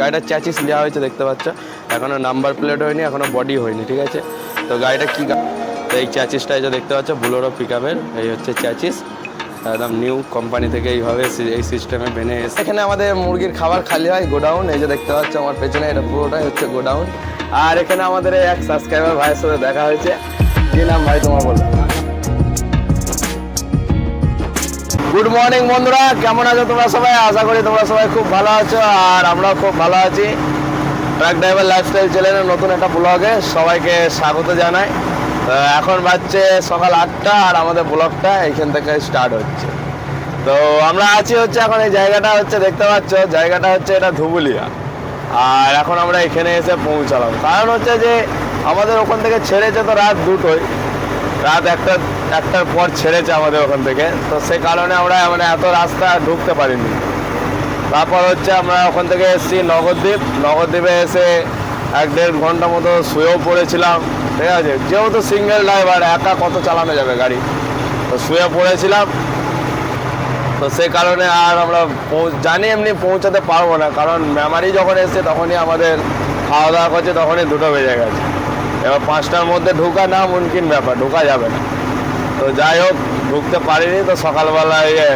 গাড়িটার চ্যাচিস দেওয়া হয়েছে, দেখতে পাচ্ছ। এখনও নাম্বার প্লেট হয়নি, এখনও বডি হয়নি, ঠিক আছে? তো গাড়িটা কি তো এই চ্যাচিসটা এই যে দেখতে পাচ্ছ বুলোরো পিক এই হচ্ছে চ্যাচিস একদম নিউ কোম্পানি থেকে এইভাবে এই সিস্টেমে বেনে এসে এখানে আমাদের মুরগির খাবার খালি হয়, গোডাউন, এই যে দেখতে পাচ্ছ আমার পেছনে, এটা পুরোটাই হচ্ছে গোডাউন। আর এখানে আমাদের এক সাবস্ক্রাইবার ভাইয়ের সাথে দেখা হয়েছে। কি নাম ভাই, তোমার বলো? গুড মর্নিং বন্ধুরা। কেমন আছো তোমরা সবাই? আশা করি তোমরা সবাই খুব ভালো আছো, আর আমরাও খুব ভালো আছি। ট্রাক ড্রাইভার লাইফস্টাইল চ্যানেলের নতুন একটা ব্লগে সবাইকে স্বাগত জানাই। এখন বাজছে সকাল আটটা, আর আমাদের ব্লগটা এইখান থেকে স্টার্ট হচ্ছে। তো আমরা আছি হচ্ছে এখন এই জায়গাটা হচ্ছে, দেখতে পাচ্ছ, জায়গাটা হচ্ছে এটা ধুবুলিয়া। আর এখন আমরা এখানে এসে পৌঁছালাম। কারণ হচ্ছে যে আমাদের ওখান থেকে ছেড়েছে তো রাত দুটোই রাত একটা একটার পর ছেড়েছে আমাদের ওখান থেকে। তো সে কারণে আমরা মানে এত রাস্তা ঢুকতে পারিনি। তারপর হচ্ছে আমরা ওখান থেকে এসেছি নগরদ্বীপ নগরদ্বীপে এসে এক দেড় ঘণ্টা মতো শুয়েও পড়েছিলাম। ঠিক আছে? যেহেতু সিঙ্গেল ড্রাইভার একা কত চালানো যাবে গাড়ি? তো শুয়ে পড়েছিলাম। তো সে কারণে আর আমরা জানি এমনি পৌঁছাতে পারব না। কারণ মেমারি যখন এসছে তখনই আমাদের খাওয়া দাওয়া করছে, তখনই দুটো বেজে গেছে। এবার পাঁচটার মধ্যে ঢোকা না মুমকিন ব্যাপার, ঢোকা যাবে না। তো যাই হোক, ঢুকতে পারিনি তো সকালবেলা ইয়ে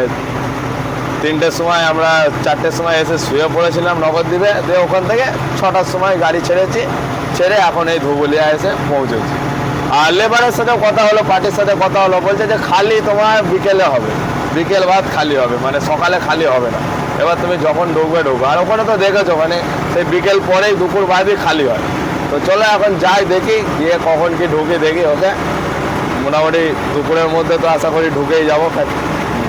তিনটের সময় আমরা চারটের সময় এসে শুয়ে পড়েছিলাম নবদ্বীপে দিয়ে ওখান থেকে ছটার সময় গাড়ি ছেড়েছি, ছেড়ে এখন এই ধুবুলিয়া এসে পৌঁছেছি। আর লেবারের সাথে কথা হলো, পার্টির সাথে কথা হলো, বলছে যে খালি তোমার বিকেলে হবে। বিকেল বাদ খালি হবে মানে সকালে খালি হবে না। এবার তুমি যখন ঢুকবে ঢুকবে। আর ওখানে তো দেখেছ মানে সেই বিকেল পরেই দুপুর বাদই খালি হয়। তো চলো এখন যাই দেখি, গিয়ে কখন কি ঢুকে দেখি ওকে। মোটামুটি দুপুরের মধ্যে তো আশা করি ঢুকেই যাব।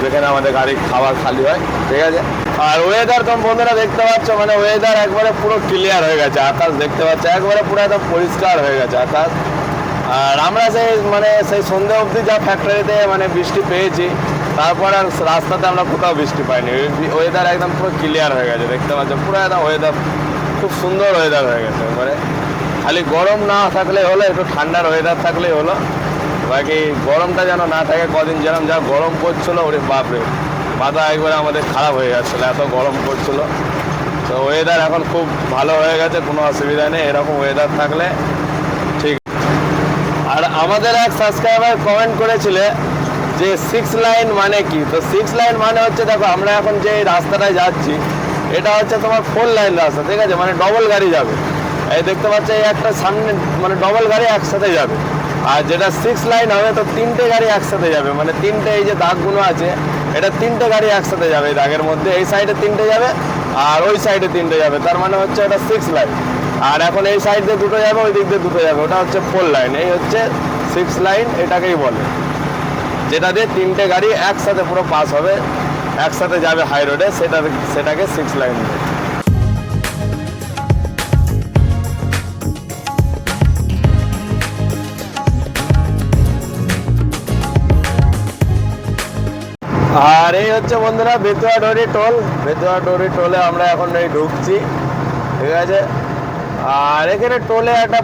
যেখানে আমাদের গাড়ি খাবার খালি হয়, ঠিক আছে? আর ওয়েদার তো বন্ধুরা দেখতে পাচ্ছ মানে ওয়েদার একবারে পুরো ক্লিয়ার হয়ে গেছে। আকাশ দেখতে পাচ্ছ, একবারে পুরো একদম পরিষ্কার হয়ে গেছে আকাশ। আর আমরা সেই মানে সেই সন্ধে অবধি যা ফ্যাক্টরিতে মানে বৃষ্টি পেয়েছি, তারপর আর রাস্তাতে আমরা কোথাও বৃষ্টি পাইনি। ওয়েদার একদম পুরো ক্লিয়ার হয়ে গেছে, দেখতে পাচ্ছ, পুরো একদম ওয়েদার খুব সুন্দর ওয়েদার হয়ে গেছে মানে খালি গরম না থাকলে হলো, একটু ঠান্ডার ওয়েদার থাকলেই হলো। বাকি গরমটা যেন না থাকে, কদিন যেরকম যা গরম পড়ছিল, ওরে বাপরে। মাথা একবারে আমাদের খারাপ হয়ে যাচ্ছিল, এত গরম পড়ছিল। তো ওয়েদার এখন খুব ভালো হয়ে গেছে, কোনো অসুবিধা নেই, এরকম ওয়েদার থাকলে ঠিক। আর আমাদের এক সাবস্ক্রাইবার কমেন্ট করেছিলে যে সিক্স লাইন মানে কি? তো সিক্স লাইন মানে হচ্ছে, দেখো, আমরা এখন যে রাস্তাটায় যাচ্ছি, এটা হচ্ছে তোমার ফোর লাইন রাস্তা, ঠিক আছে? মানে ডবল গাড়ি যাবে। এই দেখতে পাচ্ছ, এই একটা সামনে মানে ডবল গাড়ি একসাথে যাবে। আর যেটা সিক্স লাইন হবে, তো তিনটে গাড়ি একসাথে যাবে। মানে তিনটে এই যে দাগগুলো আছে, এটা তিনটে গাড়ি একসাথে যাবে এই দাগের মধ্যে। এই সাইডে তিনটে যাবে আর ওই সাইডে তিনটে যাবে। তার মানে হচ্ছে এটা সিক্স লাইন আর এখন এই সাইড দিয়ে দুটো যাবে, ওই দিক দিয়ে দুটো যাবে। ওটা হচ্ছে ফোর লাইন এই হচ্ছে সিক্স লাইন এটাকেই বলে। যেটা দিয়ে তিনটে গাড়ি একসাথে পুরো পাস হবে, একসাথে যাবে হাই রোডে সেটা সেটাকে সিক্স লাইন বলে। আর এই হচ্ছে বন্ধুরা বেতুয়া ডোরি টোল। বেতুয়া ডোরি টোলে আমরা এখন এই ঢুকছি, ঠিক আছে? আর এখানে টোলে একটা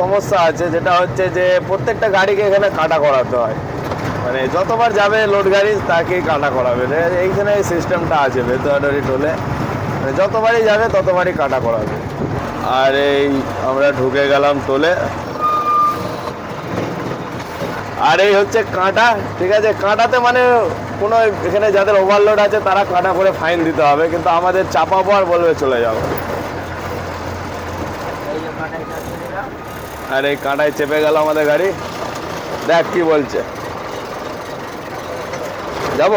সমস্যা আছে, যেটা হচ্ছে যে প্রত্যেকটা গাড়িকে এখানে কাটা করাতে হয়। মানে যতবার যাবে লোড গাড়ি, তাকেই কাটা করাবে? এইখানে এই সিস্টেমটা আছে বেতুয়া ডোরি টোলে। মানে যতবারই যাবে, ততবারই কাটা করাবে। আর এই আমরা ঢুকে গেলাম টোলে। আর এই হচ্ছে কাঁটা, ঠিক আছে? কাঁটাতে মানে কোনো এখানে যাদের ওভারলোড আছে, তারা কাঁটা করে ফাইন দিতে হবে, কিন্তু আমাদের চাপাবো আর বলবে চলে যাব আর এই কাঁটায় চেপে গেল আমাদের গাড়ি। দেখ কি বলছে। যাব?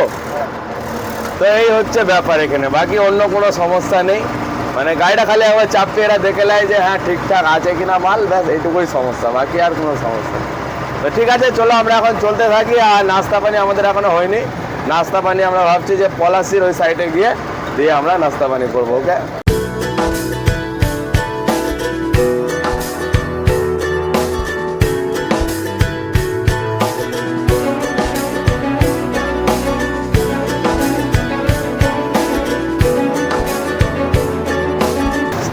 তো এই হচ্ছে ব্যাপার এখানে, বাকি অন্য কোনো সমস্যা নেই। মানে গাড়িটা খালি একবার চাপতে এরা দেখে নেয় যে হ্যাঁ ঠিকঠাক আছে কিনা মাল, ব্যাস, এইটুকুই সমস্যা, বাকি আর কোনো সমস্যা নেই। তো ঠিক আছে, চলো আমরা এখন চলতে থাকি আর নাস্তা পানি আমাদের এখনও হয়নি। নাস্তা পানি আমরা ভাবছি যে পলাশির ওই সাইডে গিয়ে, দিয়ে আমরা নাস্তা পানি করব ওকে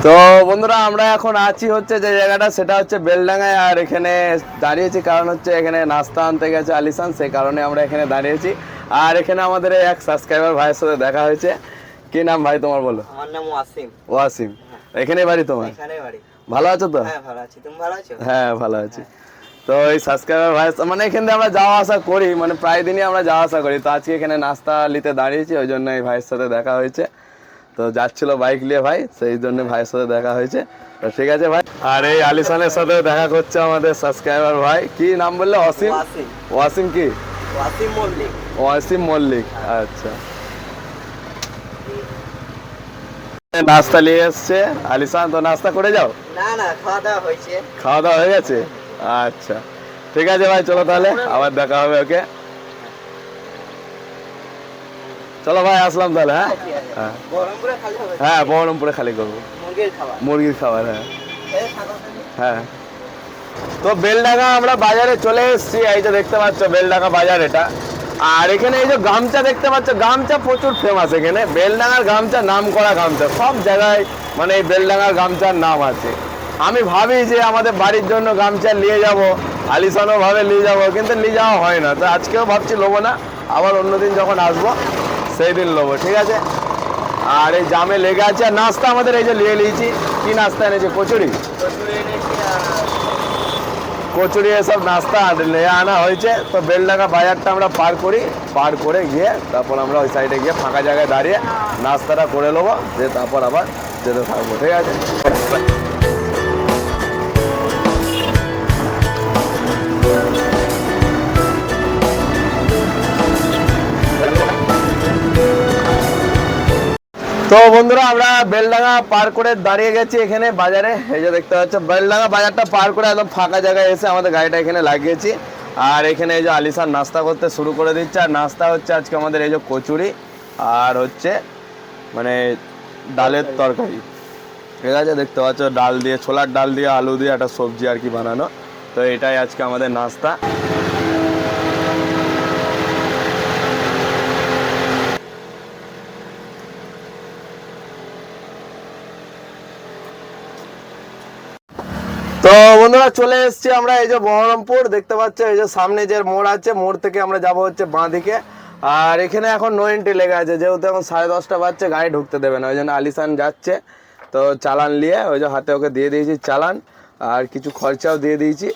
তো বন্ধুরা আমরা এখন আছি হচ্ছে যে জায়গাটা সেটা হচ্ছে বেলডাঙ্গায় আর এখানে দাঁড়িয়েছি কারণ হচ্ছে এখানে নাস্তা আনতে গেছে আলিসান সেই কারণে আমরা এখানে দাঁড়িয়েছি। আর এখানে আমাদের এক সাবস্ক্রাইবার ভাইয়ের সাথে দেখা হয়েছে। কি নাম ভাই তোমার বলো? আমার নাম ওয়াসিম। ওয়াসিম। এখানে বাড়ি তোমার? এখানে বাড়ি। ভালো আছো তো? হ্যাঁ ভালো আছি। তুমি ভালো আছো? হ্যাঁ ভালো আছি। তো এই সাবস্ক্রাইবার ভাই মানে এখান থেকে আমরা যাওয়া আসা করি মানে প্রায় দিনই আমরা যাওয়া আসা করি। তো আজকে এখানে নাস্তা নিতে দাঁড়িয়েছি ওই জন্য এই ভাইয়ের সাথে দেখা হয়েছে। তো যাচ্ছিল বাইক নিয়ে ভাই সেই জন্য ভাইয়ের সাথে দেখা হয়েছে। তো ঠিক আছে ভাই। আর এই আলিসানের সাথে দেখা করছে আমাদের সাবস্ক্রাইবার ভাই। কি নাম বললে? অসীম ওয়াসিম। কি? ওয়াসিম মল্লিক। ওয়াসিম মল্লিক আচ্ছা। নাস্তা নিয়ে এসছে। আলিসান তো নাস্তা করে যাও? না না খাওয়া দাওয়া হয়েছে। খাওয়া দাওয়া হয়ে গেছে? আচ্ছা। ঠিক আছে ভাই চলো তাহলে। আবার দেখা হবে ওকে? চলো ভাই আসলাম তাহলে হ্যাঁ? হ্যাঁ। বহরমপুরে খালি হ্যাঁ বহরমপুরে খালি করব। মুরগির খাবার? হ্যাঁ। হ্যাঁ। তো বেলডাঙ্গা আমরা বাজারে চলে এসেছি এই যে দেখতে পাচ্ছ বেলডাঙ্গা বাজার এটা। আর এখানে এই যে গামছা দেখতে পাচ্ছ গামছা প্রচুর ফেমাস এখানে। বেলডাঙ্গার গামছা নাম করা গামছা সব জায়গায় মানে এই বেলডাঙ্গার গামছার নাম আছে। আমি ভাবি যে আমাদের বাড়ির জন্য গামছা নিয়ে যাব আলিসানও ভাবে নিয়ে যাব কিন্তু নিয়ে যাওয়া হয় না। তো আজকেও ভাবছি নেব না আবার অন্যদিন যখন আসব সেই দিন নেব ঠিক আছে? আর এই জামে লেগে আছে আর নাস্তা আমাদের এই যে নিয়ে নিয়েছি। কি নাস্তা এনেছে? কচুরি? কচুরি এসব নাস্তা নিয়ে আনা হয়েছে। তো বেলডাঙ্গা বাজারটা আমরা পার করি, পার করে গিয়ে তারপর আমরা ওই সাইডে গিয়ে ফাঁকা জায়গায় দাঁড়িয়ে নাস্তাটা করে নেব দিয়ে তারপর আবার যেতে থাকব, ঠিক আছে? তো বন্ধুরা আমরা বেলডাঙ্গা পার করে দাঁড়িয়ে গেছি এখানে বাজারে। এই যে দেখতে পাচ্ছ বেলডাঙ্গা বাজারটা পার করে একদম ফাঁকা জায়গায় এসে আমাদের গাড়িটা এখানে লাগিয়েছি। আর এখানে এই যে আলিসান নাস্তা করতে শুরু করে দিচ্ছে। আর নাস্তা হচ্ছে আজকে আমাদের এই যে কচুরি আর হচ্ছে মানে ডালের তরকারি। ঠিক আছে দেখতে পাচ্ছ ডাল দিয়ে ছোলার ডাল দিয়ে আলু দিয়ে একটা সবজি আর কি বানানো। তো এটাই আজকে আমাদের নাস্তা তো বন্ধুরা চলে এসেছি আমরা, এই যে বহরমপুর, দেখতে পাচ্ছ, এই যে সামনে যে মোড় আছে, মোড় থেকে আমরা যাব হচ্ছে বাঁ দিকে আর এখানে এখন নো এন্ট্রি লেগে আছে, যেহেতু এখন সাড়ে দশটা বাজছে, গাড়ি ঢুকতে দেবে না, ওই জন্য আলিসান যাচ্ছে। তো চালান নিয়ে, ওই যে হাতে ওকে দিয়ে দিয়েছি চালান, আর কিছু খরচাও দিয়ে দিয়েছি।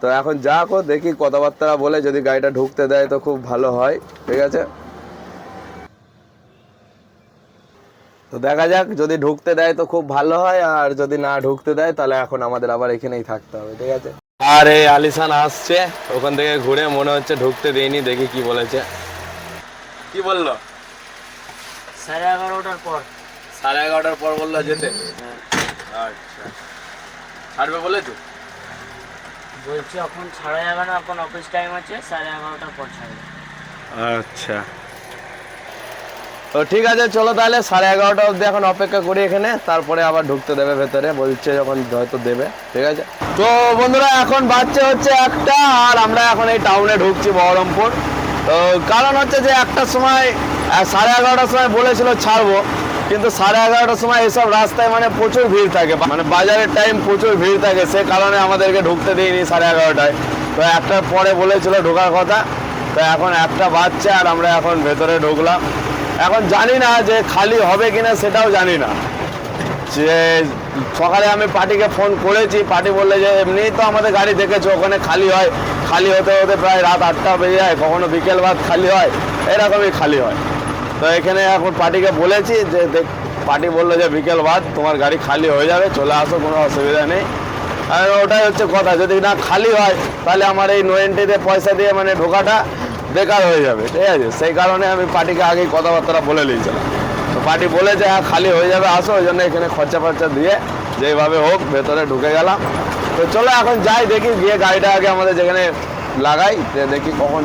তো এখন যা দেখি কথাবার্তা বলে, যদি গাড়িটা ঢুকতে দেয় তো খুব ভালো হয়, ঠিক আছে? তো দেখা যাক যদি ঢুকতে দেয় তো খুব ভালো হয় আর যদি না ঢুকতে দেয় তাহলে এখন আমাদের আবার এখানেই থাকতে হবে ঠিক আছে? আর এই আলিসান আসছে ওখান থেকে ঘুরে মনে হচ্ছে ঢুকতে দেয়নি দেখি কি বলেছে। কি বলল? সাড়ে এগারোটার পর। সাড়ে এগারোটার পর বলল যেতে? আচ্ছা। ছাড়বে বলেছ? বলছি এখন সাড়ে এগারো এখন অফিস টাইম আছে সাড়ে এগারোটার পর ছাড়বে। আচ্ছা। তো ঠিক আছে, চলো তাহলে সাড়ে এগারোটা অবধি এখন অপেক্ষা করি এখানে, তারপরে আবার ঢুকতে দেবে ভেতরে, বলছে যখন হয়তো দেবে, ঠিক আছে? তো বন্ধুরা, এখন বাচ্চা হচ্ছে একটা, আর আমরা এখন এই টাউনে ঢুকছি বহরমপুর। তো কারণ হচ্ছে যে একটার সময় সাড়ে এগারোটার সময় বলেছিল ছাড়বো, কিন্তু সাড়ে এগারোটার সময় এসব রাস্তায় মানে প্রচুর ভিড় থাকে মানে বাজারের টাইম প্রচুর ভিড় থাকে, সে কারণে আমাদেরকে ঢুকতে দিইনি সাড়ে এগারোটায়। তো একটার পরে বলেছিল ঢোকার কথা, তো এখন একটা বাচ্চা আর আমরা এখন ভেতরে ঢুকলাম। এখন জানি না যে খালি হবে কিনা সেটাও জানি না। যে সকালে আমি পার্টিকে ফোন করেছি, পার্টি বললে যে এমনি তো আমাদের গাড়ি দেখেছ, ওখানে খালি হয়। খালি হতে হতে প্রায় রাত আটটা বেজে যায়, কখনো বিকেল বাদ খালি হয়, এরকমই খালি হয়। তো এখানে এখন পার্টিকে বলেছি যে, দেখ, পার্টি বলল যে, বিকেল বাদ তোমার গাড়ি খালি হয়ে যাবে, চলে আসো, কোনো অসুবিধা নেই। আর ওটাই হচ্ছে কথা, যদি না খালি হয়, তাহলে আমার এই নো পয়সা দিয়ে মানে ঢোকাটা বেকার হয়ে যাবে, ঠিক আছে? সেই কারণে আমি পার্টিকে আগেই কথাবার্তা বলে নিয়েছিলাম তো পার্টি বলেছে হ্যাঁ খালি হয়ে যাবে, আসো। ওই জন্য এখানে খরচা ফরচা দিয়ে যেভাবে হোক ভেতরে ঢুকে গেলাম। তো চলো এখন যাই, দেখি গিয়ে গাড়িটা আগে আমাদের যেখানে লাগাই যে দেখি কখন।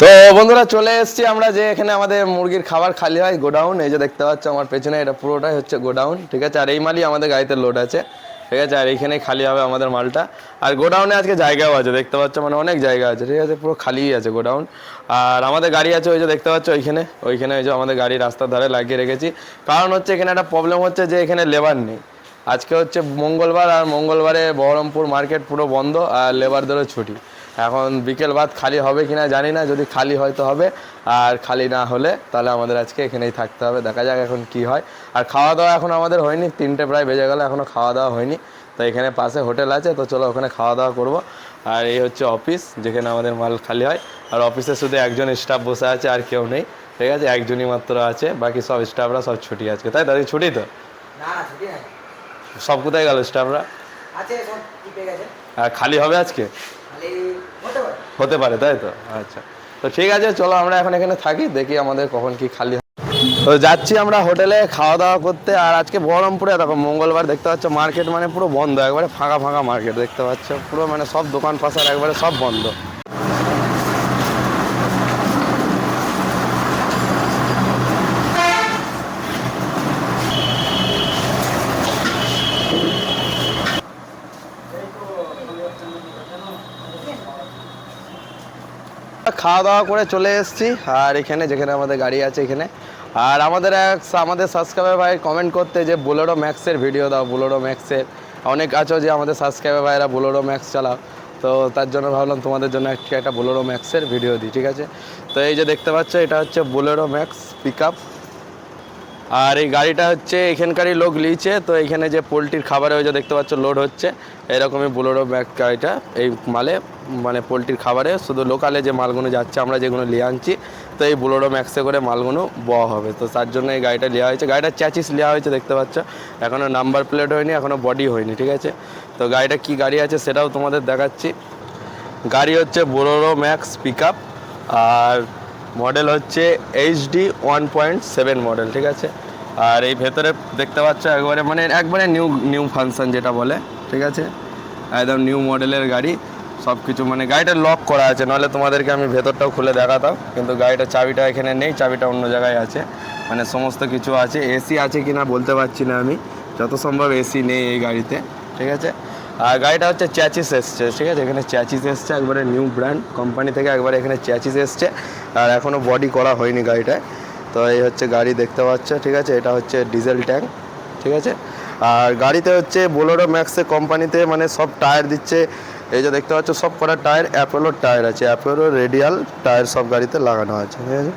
তো বন্ধুরা, চলে এসেছি আমরা যে এখানে আমাদের মুরগির খাবার খালি হয়, গোডাউন। এই যে দেখতে পাচ্ছ, আমার পেছনে এটা পুরোটাই হচ্ছে গোডাউন, ঠিক আছে? আর এই মালই আমাদের গাড়িতে লোড আছে। ঠিক আছে? আর এইখানেই খালি হবে আমাদের মালটা। আর গোডাউনে আজকে জায়গাও আছে, দেখতে পাচ্ছ? মানে অনেক জায়গা আছে, ঠিক আছে? পুরো খালিই আছে গোডাউন। আর আমাদের গাড়ি আছে ওই যে দেখতে পাচ্ছ ওইখানে? ওইখানে ওই যে আমাদের গাড়ি রাস্তার ধারে লাগিয়ে রেখেছি। কারণ হচ্ছে এখানে একটা প্রবলেম হচ্ছে যে এখানে লেবার নেই। আজকে হচ্ছে মঙ্গলবার আর মঙ্গলবারে বহরমপুর মার্কেট পুরো বন্ধ আর লেবারদেরও ছুটি। এখন বিকেল বাদ খালি হবে কিনা জানি না যদি খালি হয়তো হবে। আর খালি না হলে তাহলে আমাদের আজকে এখানেই থাকতে হবে। দেখা যাক এখন কি হয়। আর খাওয়া দাওয়া এখন আমাদের হয়নি তিনটে প্রায় বেজে গেল এখনও খাওয়া দাওয়া হয়নি। তো এখানে পাশে হোটেল আছে তো চলো ওখানে খাওয়া দাওয়া করব। আর এই হচ্ছে অফিস যেখানে আমাদের মাল খালি হয়। আর অফিসে শুধু একজন স্টাফ বসে আছে আর কেউ নেই। ঠিক আছে? একজনই মাত্র আছে বাকি সব স্টাফরা সব ছুটি আজকে। তাই তাদের ছুটি তো? সব কোথায় গেল স্টাফরা আর খালি হবে আজকে? হতে পারে, তাই তো? আচ্ছা। তো ঠিক আছে, চলো আমরা এখন এখানে থাকি, দেখি আমাদের কখন কি খালি। তো যাচ্ছি আমরা হোটেলে খাওয়া দাওয়া করতে, আর আজকে বহরমপুরে, দেখো মঙ্গলবার দেখতে পাচ্ছ, মার্কেট মানে পুরো বন্ধ, একবারে ফাঁকা ফাঁকা মার্কেট দেখতে পাচ্ছ, পুরো মানে সব দোকান পাশার একবারে সব বন্ধ। খাওয়া দাওয়া করে চলে এসেছি। আর এখানে যেখানে আমাদের গাড়ি আছে এখানে। আর আমাদের এক আমাদের সাবস্ক্রাইবার ভাই কমেন্ট করতে যে বোলেরো ম্যাক্সের ভিডিও দাও বোলেরো ম্যাক্সের অনেক আছো যে, আমাদের সাবস্ক্রাইবার ভাইরা বোলেরো ম্যাক্স চালাও। তো তার জন্য ভাবলাম তোমাদের জন্য একটি বোলেরো ম্যাক্সের ভিডিও দিই, ঠিক আছে? তো এই যে দেখতে পাচ্ছ, এটা হচ্ছে বোলেরো ম্যাক্স পিক আর এই গাড়িটা হচ্ছে এখানকারই লোক লিয়েছে তো এখানে যে পোলট্রির খাবারে ওই যে দেখতে পাচ্ছ লোড হচ্ছে, এরকমই বোলেরো ব্যাগ গাড়িটা, এই মালে মানে পোলট্রির খাবারে, শুধু লোকালে যে মালগুলো যাচ্ছে, আমরা যেগুলো নিয়ে আনছি, তো এই বোলেরো ম্যাক্সে করে মালগুলো বওয়া হবে, তো তার জন্য এই গাড়িটা নেওয়া হয়েছে গাড়িটার চ্যাচিস নেওয়া হয়েছে দেখতে পাচ্ছ এখনও নাম্বার প্লেট হয়নি এখনও বডি হয়নি, ঠিক আছে? তো গাড়িটা কি গাড়ি আছে সেটাও তোমাদের দেখাচ্ছি, গাড়ি হচ্ছে বোলেরো ম্যাক্স পিক আর মডেল হচ্ছে HD one point seven model ঠিক আছে? আর এই ভেতরে দেখতে পাচ্ছ একবারে মানে একবারে নিউ নিউ ফাংশন যেটা বলে, ঠিক আছে? একদম নিউ মডেলের গাড়ি সব কিছু মানে গাড়িটা লক করা আছে, নাহলে তোমাদেরকে আমি ভেতরটাও খুলে দেখাতাম, কিন্তু গাড়িটার চাবিটা এখানে নেই, চাবিটা অন্য জায়গায় আছে মানে সমস্ত কিছু আছে এসি আছে কিনা বলতে পারছি না আমি, যত সম্ভব এসি নেই এই গাড়িতে, ঠিক আছে? আর গাড়িটা হচ্ছে চ্যাচিস এসছে, ঠিক আছে? এখানে চ্যাচিস এসছে, একবারে নিউ ব্র্যান্ড কোম্পানি থেকে একবারে এখানে চ্যাচিস এসছে, আর এখনও বডি করা হয়নি গাড়িটায়। তো এই হচ্ছে গাড়ি দেখতে পাচ্ছ, ঠিক আছে? এটা হচ্ছে ডিজেল ট্যাঙ্ক, ঠিক আছে? আর গাড়িতে হচ্ছে বোলেরো ম্যাক্সে কোম্পানিতে মানে সব টায়ার দিচ্ছে। এই যে দেখতে পাচ্ছ, সব কটা টায়ার অ্যাপোলোর টায়ার আছে, অ্যাপোলো রেডিয়াল টায়ার সব গাড়িতে লাগানো আছে, ঠিক আছে?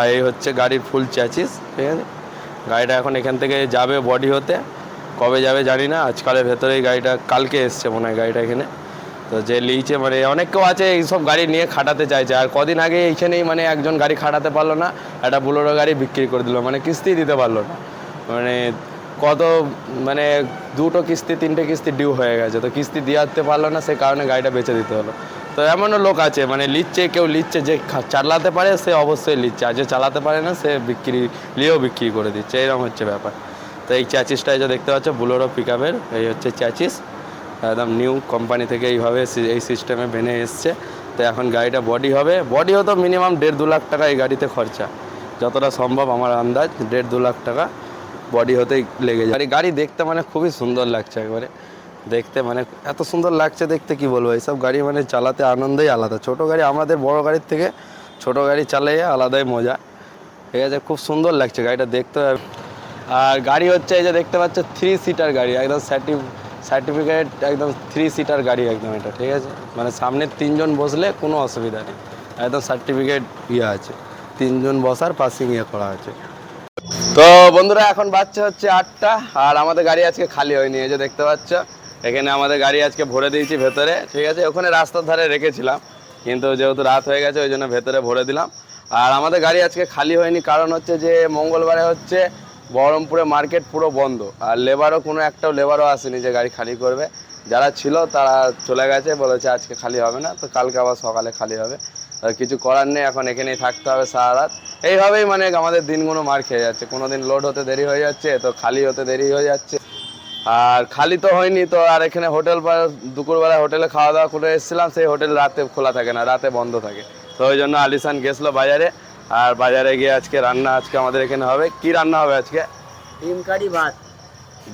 আর এই হচ্ছে গাড়ির ফুল চ্যাচিস, ঠিক আছে? গাড়িটা এখন এখান থেকে যাবে বডি হতে। কবে যাবে জানি না। আজকালের ভেতরে এই গাড়িটা কালকে এসছে মনে হয় গাড়িটা এখানে। তো যে লিয়েছে মানে অনেক কেউ আছে এইসব গাড়ি নিয়ে খাটাতে চাইছে। আর কদিন আগে এইখানেই মানে একজন গাড়ি খাটাতে পারল না, একটা বুলোরো গাড়ি বিক্রি করে দিল। মানে কিস্তি দিতে পারল না। মানে কত মানে দুটো কিস্তি, তিনটে কিস্তি ডিউ হয়ে গেছে। তো কিস্তি দিয়ে আসতে পারল না, সে কারণে গাড়িটা বেচে দিতে হলো। তো এমনও লোক আছে মানে লিচ্ছে কেউ লিচ্ছে যে চালাতে পারে, সে অবশ্যই লিচ্ছে আর যে চালাতে পারে না, সে বিক্রি, লিয়েও বিক্রি করে দিচ্ছে। এরকম হচ্ছে ব্যাপার। তো এই চ্যাচিসটা যে দেখতে পাচ্ছ, বুলোরো পিক এই হচ্ছে চ্যাচিস। একদম নিউ কোম্পানি থেকে এইভাবে এই সিস্টেমে বেনে এসছে। তো এখন গাড়িটা বডি হবে। বডি হতো মিনিমাম দেড় দু লাখ টাকা এই গাড়িতে খরচা। যতটা সম্ভব আমার আন্দাজ, দেড় দু লাখ টাকা বডি হতেই লেগে যায়। গাড়ি দেখতে মানে খুবই সুন্দর লাগছে একবারে। দেখতে মানে এত সুন্দর লাগছে দেখতে, কি বলব? এইসব গাড়ি মানে চালাতে আনন্দই আলাদা। ছোট গাড়ি আমাদের বড় গাড়ির থেকে ছোট গাড়ি চালিয়ে আলাদাই মজা। ঠিক আছে? খুব সুন্দর লাগছে গাড়িটা দেখতে। আর গাড়ি হচ্ছে এই যে দেখতে পাচ্ছ থ্রি সিটার গাড়ি, একদম সার্টি সার্টিফিকেট একদম থ্রি সিটার গাড়ি একদম এটা, ঠিক আছে? মানে সামনে তিনজন বসলে কোনো অসুবিধা নেই একদম সার্টিফিকেট ইয়ে আছে, তিনজন বসার পাসিং ইয়ে করা আছে। তো বন্ধুরা, এখন বাচ্চা হচ্ছে আটটা, আর আমাদের গাড়ি আজকে খালি হয়নি, এই যে দেখতে পাচ্ছ, এখানে আমাদের গাড়ি আজকে ভরে দিয়েছি ভেতরে, ঠিক আছে? ওখানে রাস্তার ধারে রেখেছিলাম, কিন্তু যেহেতু রাত হয়ে গেছে, ওই জন্য ভেতরে ভরে দিলাম। আর আমাদের গাড়ি আজকে খালি হয়নি, কারণ হচ্ছে যে মঙ্গলবারে হচ্ছে বহরমপুরে মার্কেট পুরো বন্ধ। আর লেবারও কোনো একটাও লেবারও আসেনি যে গাড়ি খালি করবে। যারা ছিল তারা চলে গেছে, বলেছে আজকে খালি হবে না, তো কালকে আবার সকালে খালি হবে। আর কিছু করার নেই, এখন এখানেই থাকতে হবে সারা রাত এইভাবেই মানে আমাদের দিনগুলো মার খেয়ে যাচ্ছে। কোনো দিন লোড হতে দেরি হয়ে যাচ্ছে, তো খালি হতে দেরি হয়ে যাচ্ছে। আর খালি তো হয়নি, তো আর এখানে হোটেল দুপুরবেলা হোটেলে খাওয়া দাওয়া করে এসেছিলাম, সেই হোটেল রাতে খোলা থাকে না, রাতে বন্ধ থাকে। তো ওই জন্য আলিসান গেছিল বাজারে। আর বাজারে গিয়ে আজকে রান্না আজকে আমাদের এখানে হবে। কি রান্না হবে আজকে? ডিম কারি ভাত।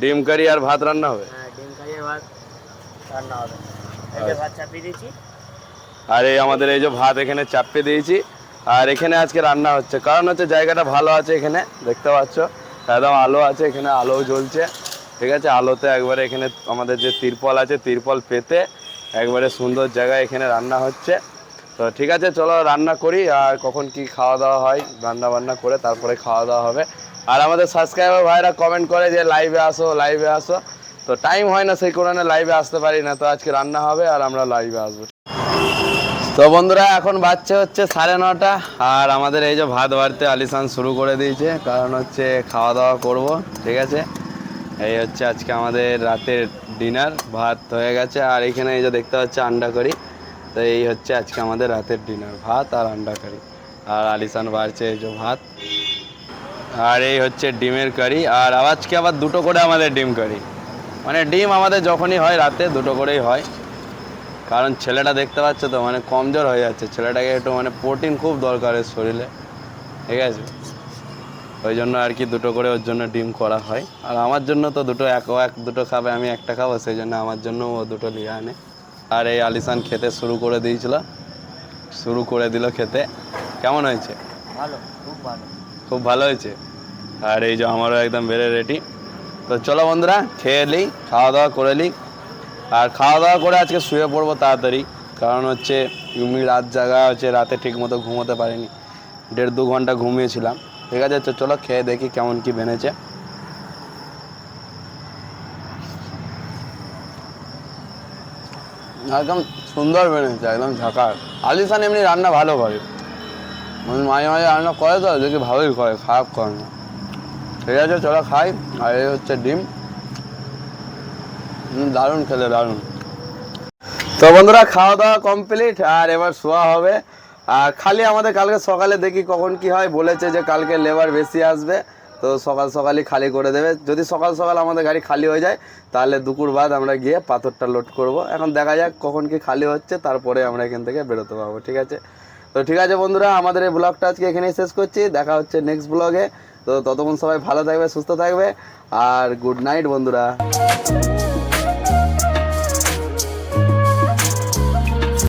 ডিম কারি আর ভাত রান্না হবে? হ্যাঁ ডিম কারি আর ভাত রান্না হবে। এই ভাত চাপিয়ে দিয়েছি। আর এই আমাদের এই যে ভাত এখানে চাপিয়ে দিয়েছি। আর এখানে আজকে রান্না হচ্ছে। কারণ হচ্ছে জায়গাটা ভালো আছে এখানে দেখতে পাচ্ছ? একদম আলো আছে এখানে আলো জ্বলছে। ঠিক আছে? আলোতে একবারে এখানে আমাদের যে তিরপল আছে তিরপল পেতে একবারে সুন্দর জায়গায় এখানে রান্না হচ্ছে। তো ঠিক আছে, চলো রান্না করি, আর কখন কি খাওয়া দাওয়া হয় রান্না বান্না করে তারপরে খাওয়া দাওয়া হবে। আর আমাদের সাবস্ক্রাইবার ভাইরা কমেন্ট করে যে লাইভে আসো লাইভে আসো। তো টাইম হয় না, সেই কারণে লাইভে আসতে পারি না। তো আজকে রান্না হবে, আর আমরা লাইভে আসব। তো বন্ধুরা, এখন বাচ্চা হচ্ছে সাড়ে নটা, আর আমাদের এই যে ভাত বাড়তে আলিসান শুরু করে দিয়েছে, কারণ হচ্ছে খাওয়া দাওয়া করব, ঠিক আছে? এই হচ্ছে আজকে আমাদের রাতের ডিনার ভাত হয়ে গেছে, আর এখানে এই যে দেখতে পাচ্ছি, আন্ডা করি। তো এই হচ্ছে আজকে আমাদের রাতের ডিনার ভাত আর আন্ডা কারি আর আলিসান বাড়ছে এই যে ভাত। আর এই হচ্ছে ডিমের কারি আর আজকে আবার দুটো করে আমাদের ডিম কারি মানে ডিম আমাদের যখনই হয় রাতে দুটো করেই হয়। কারণ ছেলেটা দেখতে পাচ্ছ তো মানে কমজোর হয়ে যাচ্ছে। ছেলেটাকে একটু মানে প্রোটিন খুব দরকার শরীরে। ঠিক আছে? ওই জন্য আর কি দুটো করে ওর জন্য ডিম করা হয়। আর আমার জন্য তো দুটো এক এক দুটো খাবে, আমি একটা খাব, সেই জন্য আমার জন্য ও দুটো নিয়ে আনে। আর এই আলিসান খেতে শুরু করে দিয়েছিল। শুরু করে দিল খেতে। কেমন হয়েছে? ভালো খুব ভালো। খুব ভালো হয়েছে? আর এই যে আমারও একদম বেড়ে রেডি। তো চলো বন্ধুরা খেয়ে নিই খাওয়া দাওয়া করে নিই আর খাওয়া দাওয়া করে আজকে শুয়ে পড়ব তাড়াতাড়ি। কারণ হচ্ছে এমনি রাত জায়গা হচ্ছে রাতে ঠিক মতো ঘুমোতে পারিনি। দেড় দু ঘণ্টা ঘুমিয়েছিলাম। ঠিক আছে চলো খেয়ে দেখি কেমন কি বেনেছে। একদম সুন্দর বেনেছে একদম ঝাঁকার। আলিসান এমনি রান্না ভালো করে। মাঝে মাঝে রান্না করে তো দেখি ভালোই করে, খারাপ করে না। ঠিক আছে, চলো খাই। আর এই হচ্ছে ডিম। দারুণ খেলে, দারুণ। তো বন্ধুরা খাওয়া দাওয়া কমপ্লিট আর এবার শোয়া হবে। আর খালি আমাদের কালকে সকালে দেখি কখন কি হয়, বলেছে যে কালকে লেবার বেশি আসবে। তো সকাল সকালই খালি করে দেবে। যদি সকাল সকাল আমাদের গাড়ি খালি হয়ে যায়, তাহলে দুপুর বাদ আমরা গিয়ে পাথরটা লোড করব। এখন দেখা যাক কখন কি খালি হচ্ছে, তারপরে আমরা এখান থেকে বেরোতে পারব, ঠিক আছে? তো ঠিক আছে বন্ধুরা, আমাদের এই ব্লগটা আজকে এখানেই শেষ করছি। দেখা হচ্ছে নেক্সট ব্লগে। তো ততক্ষণ সবাই ভালো থাকবে, সুস্থ থাকবে, আর গুড নাইট বন্ধুরা।